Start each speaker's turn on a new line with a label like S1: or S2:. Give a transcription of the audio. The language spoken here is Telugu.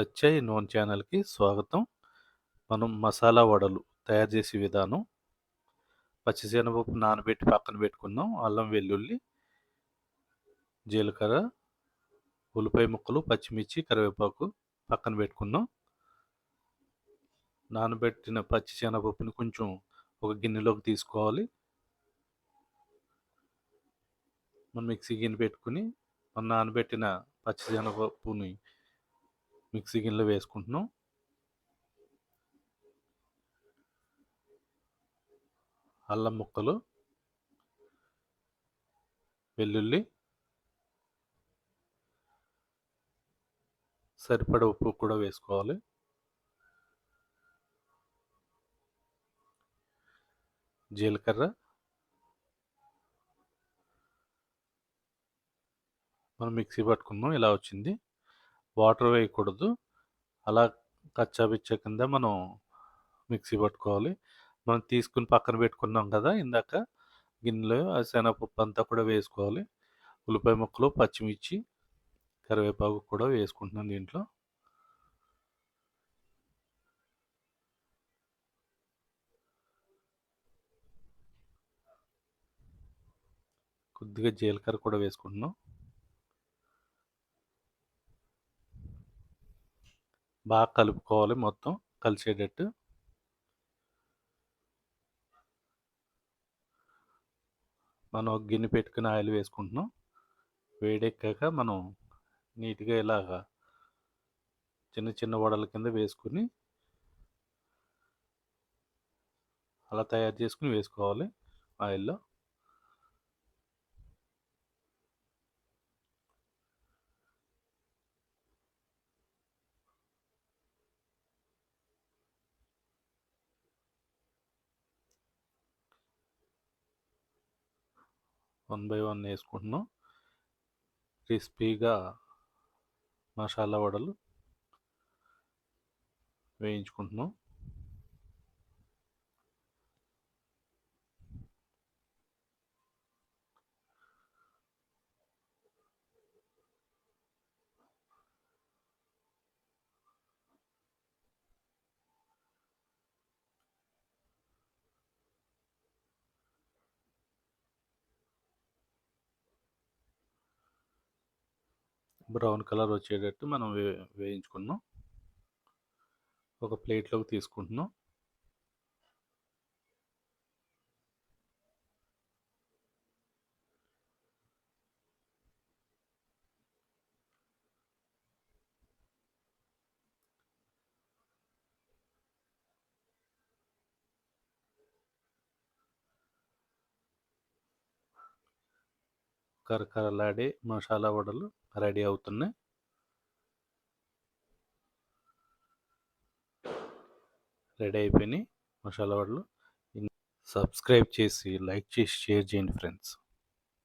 S1: సత్యయ్ నోన్ ఛానల్‌కి స్వాగతం. మనం మసాలా వడలు తయారు చేసే విధానం. పచ్చిశనగపప్పు నానబెట్టి పక్కన పెట్టుకున్నాం. అల్లం, వెల్లుల్లి, జీలకర్ర, ఉల్లిపాయ ముక్కలు, పచ్చిమిర్చి, కరివేపాకు పక్కన పెట్టుకున్నాం. నానబెట్టిన పచ్చిశనగపప్పుని కొంచెం ఒక గిన్నెలోకి తీసుకోవాలి. మనం మిక్సీ గిన్నె పెట్టుకొని మనం నానబెట్టిన పచ్చిశనగపప్పుని మిక్సీ గిన్నెలో వేసుకుంటున్నాం. అల్లం ముక్కలు, వెల్లుల్లి, సరిపడ ఉప్పు కూడా వేసుకోవాలి. జీలకర్ర మనం మిక్సీ పట్టుకున్నాం ఇలా వచ్చింది. వాటర్ వేయకూడదు. అలా కచ్చా పిచ్చా కింద మనం మిక్సీ పట్టుకోవాలి. మనం తీసుకుని పక్కన పెట్టుకున్నాం కదా! ఇందాక గిన్నెలో ఆ శనగపప్పు అంతా కూడా వేసుకోవాలి. ఉల్లిపాయ ముక్కలు, పచ్చిమిర్చి, కరివేపాకు కూడా వేసుకుంటున్నాం దీంట్లో. కొద్దిగా జీలకర్ర కూడా వేసుకుంటున్నాం. బాగా కలుపుకోవాలి మొత్తం కలిసేటట్టు. మనం ఒక గిన్నె పెట్టుకుని ఆయిల్ వేసుకుంటున్నాం. వేడెక్కాక మనం నీట్‌గా ఇలాగా చిన్న చిన్న వడల కింద వేసుకొని అలా తయారు చేసుకొని వేసుకోవాలి ఆయిల్‌లో. వన్ బై వన్ వేసుకుంటున్నాం. క్రిస్పీగా మసాలా వడలు వేయించుకుంటున్నాం. బ్రౌన్ కలర్ వచ్చేటట్టు మనం వే వేయించుకున్నాం. ఒక ప్లేట్‌లోకి తీసుకుంటున్నాం. కరకరలాడే మసాలా వడలు రెడీ అవుతున్నాయి. రెడీ అయిపోయినాయి మసాలా వడలు. సబ్స్క్రైబ్ చేసి, లైక్ చేసి, షేర్ చేయండి ఫ్రెండ్స్.